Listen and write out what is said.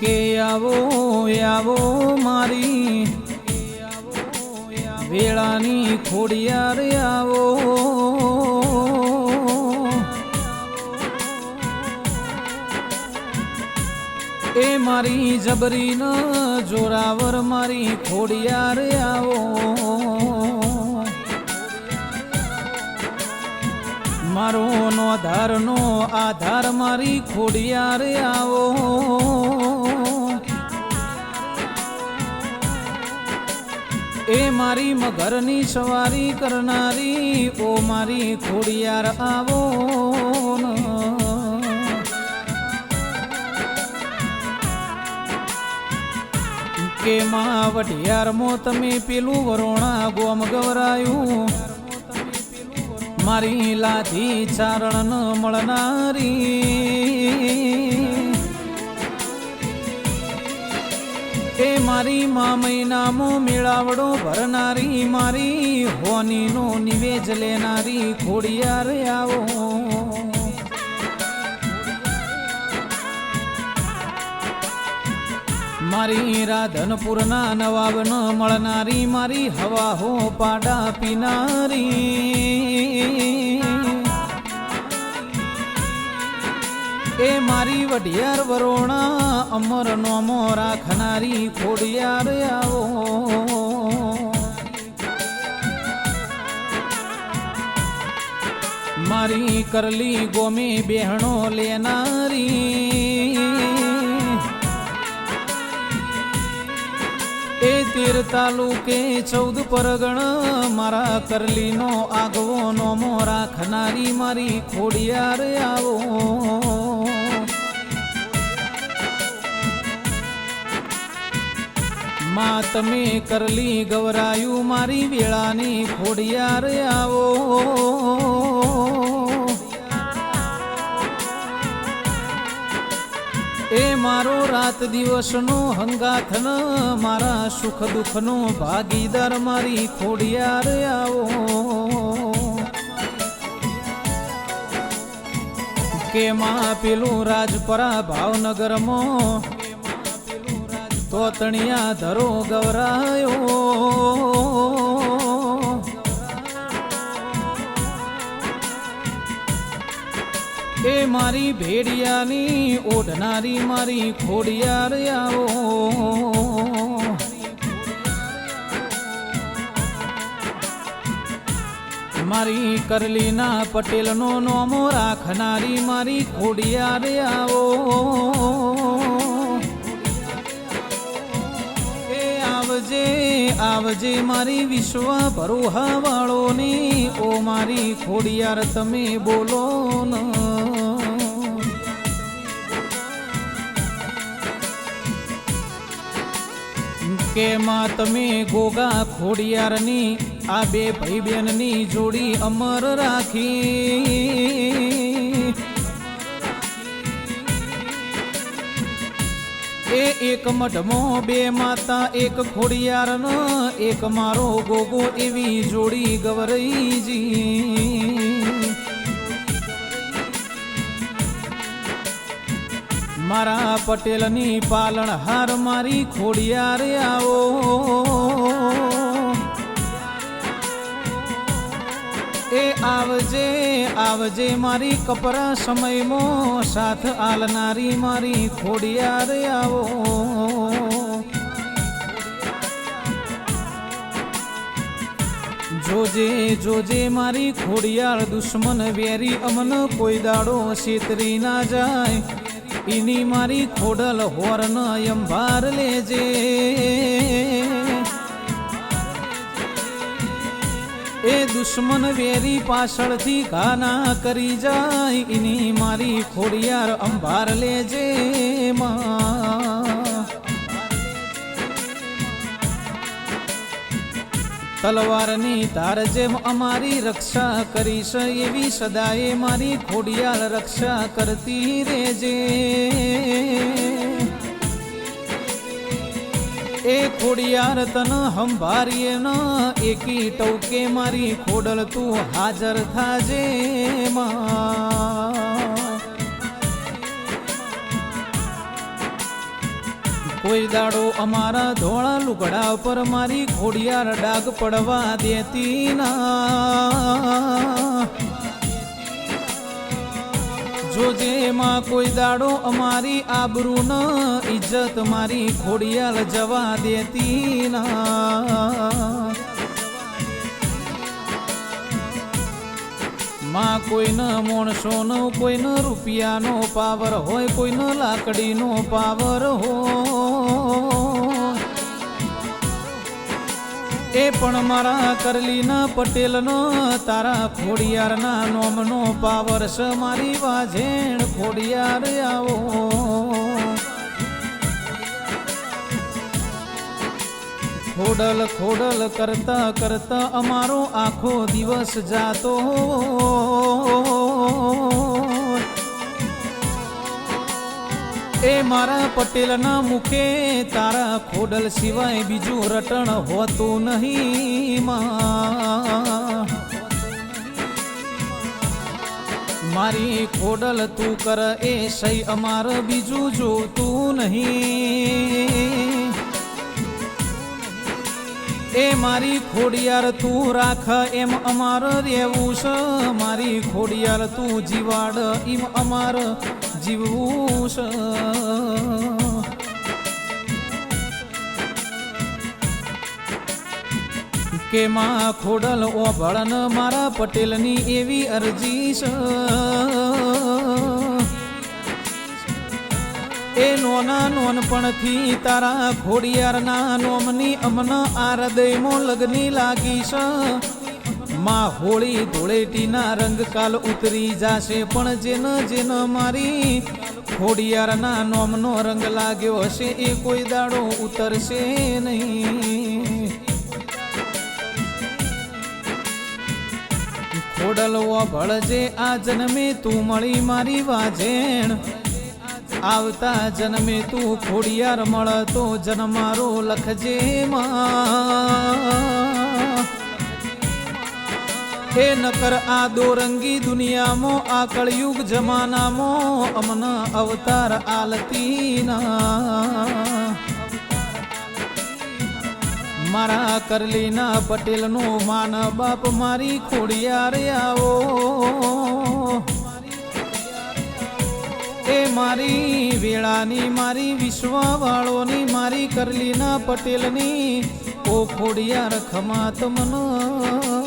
કે આવો આવો મારી. વેળાની ખોડિયાર આવો. એ મારી જબરી ન જોરાવર મારી ખોડિયાર આવો. મારો નો આધારનો આધાર મારી ખોડિયાર આવો. મારી મગરની સવારી કરનારી, ઓ મારી ખોડિયાર આવો. કે માં વઢિયારમાં તમે પેલું વરોણા ગોમ ગવરાયું મારી લાધી ચારણ મળનારી એ મારી મા મહિનામો મેળાવડો ભરનારી મારી, હોનીનો નિવેજ લેનારી ખોડિયાર આવો. મારી રાધનપુરના નવાબન મળનારી મારી હવા હો પાડા પીનારી. એ મારી વઢિયાર વરોણા અમર નોમો રાખનારી ખોડિયાર આવો. મારી કરલી ગોમી બહેણો લેનારી. એ તીર તાલુકે ચૌદ પરગણ, મારા કરલીનો આગવો નોમો રાખનારી મારી ખોડિયાર આવો. માં તમે કરલી ગવરાયું મારી વેળાની ખોડિયાર આવો. એ મારો રાત દિવસનો હંગાથન, મારા સુખ દુઃખનો ભાગીદાર મારી ખોડિયાર આવો. કે માં પેલું રાજપરા ભાવનગરમાં? તો તણિયા ધરો ગવરાયો. એ મારી ભેડિયાની ઓઢનારી મારી ખોડિયાર આવો. મારી કરલીના પટેલનો નોમો રાખનારી મારી ખોડિયાર આવો. આવજે આવજે મારી વિશ્વ ભરોહા વાળોની ઓ મારી ખોડિયાર, તમે બોલો ન. કે માં તમે ગોગા ખોડિયારની, આ બે ભાઈ બેનની જોડી અમર રાખી. એ એક મઢમો, બે માતા, એક ખોડિયાર એક મારો ગોગો એવી જોડી ગવરઈજી. મારા પટેલની પાલણ હાર મારી ખોડિયાર આવો. એ આવજે આવજે મારી કપરા સમયમાં સાથ આલનારી મારી ખોડિયાર આવો. જોજે જોજે મારી ખોડિયાર દુશ્મન વેરી અમન કોઈ દાડો છેતરી ના જાય. એની મારી ખોડલ હોર્ન અંભાર લેજે. એ દુશ્મન વેરી પાછળથી ઘાના કરી જાય. એની મારી ખોડિયાર અંભાર લેજે તલવારની તાર જેમ અમારી રક્ષા કરીશ, એવી સદાએ મારી ખોડિયાર રક્ષા કરતી રેજે એ ખોડિયાર તન હંભારીએ ન. એકી ટૌકે મારી ખોડલ તું હાજર થાજે કોઈ દાડો અમારા ધોળા લુગડા પર મારી ખોડિયાર ડાગ પડવા દેતી ના. જોજે માં કોઈ દાડો અમારી આબરૂ ન ઇજ્જત મારી ખોડિયાલ જવા દેતી ના. માં કોઈનો મોણસોનો કોઈનો રૂપિયાનો પાવર હોય કોઈનો લાકડીનો પાવર હોય. એ પણ મારા કરલીના પટેલનો, તારા ખોડિયારના નોમનો પાવર છે મારી વાજેણ, ખોડિયાર આવો. ખોડલ ખોડલ કરતા કરતા અમારો આખો દિવસ જાતો. એ મારા પટેલના મુખે તારા ખોડલ સિવાય બીજું રટણ હોતું નહીં મારી ખોડલ તું કર એ સહી અમાર બીજું જોતું નહીં. એ મારી ખોડિયાર તું રાખ એમ અમાર રહેવું છે મારી ખોડિયાર તું જીવાડ એમ અમાર જીવવું છે. કે માં ખોડલ ઓભળન મારા પટેલની એવી અરજી સ એ નોના નોનપણથી તારા ખોડિયારના નોમની અમન આ હૃદયમાં લગની લાગી છે. માં હોળી ધૂળેટીના રંગ કાલ ઉતરી જાશે, પણ જેન જેન મારી ખોડિયારના નોમનો રંગ લાગ્યો હશે, એ કોઈ દાડો ઉતરશે નહીં. ખોડલવો ભળજે, આ જન્મે તું મળી મારી વાજેણ. આવતા જન્મે તું ખોડિયાર મળતો જન્મારો લખજે માં. એ નકર આ દોરંગી દુનિયામાં, આ કળયુગ જમાનામાં, અમન અવતાર આલતી ના મારા કરલીના પટેલનો માન બાપ મારી ખોડિયાર આવો. એ મારી વેળાની, મારી વિશ્વવાળોની, મારી કરલીના પટેલની, ઓ ખોડિયાર ખમા મન.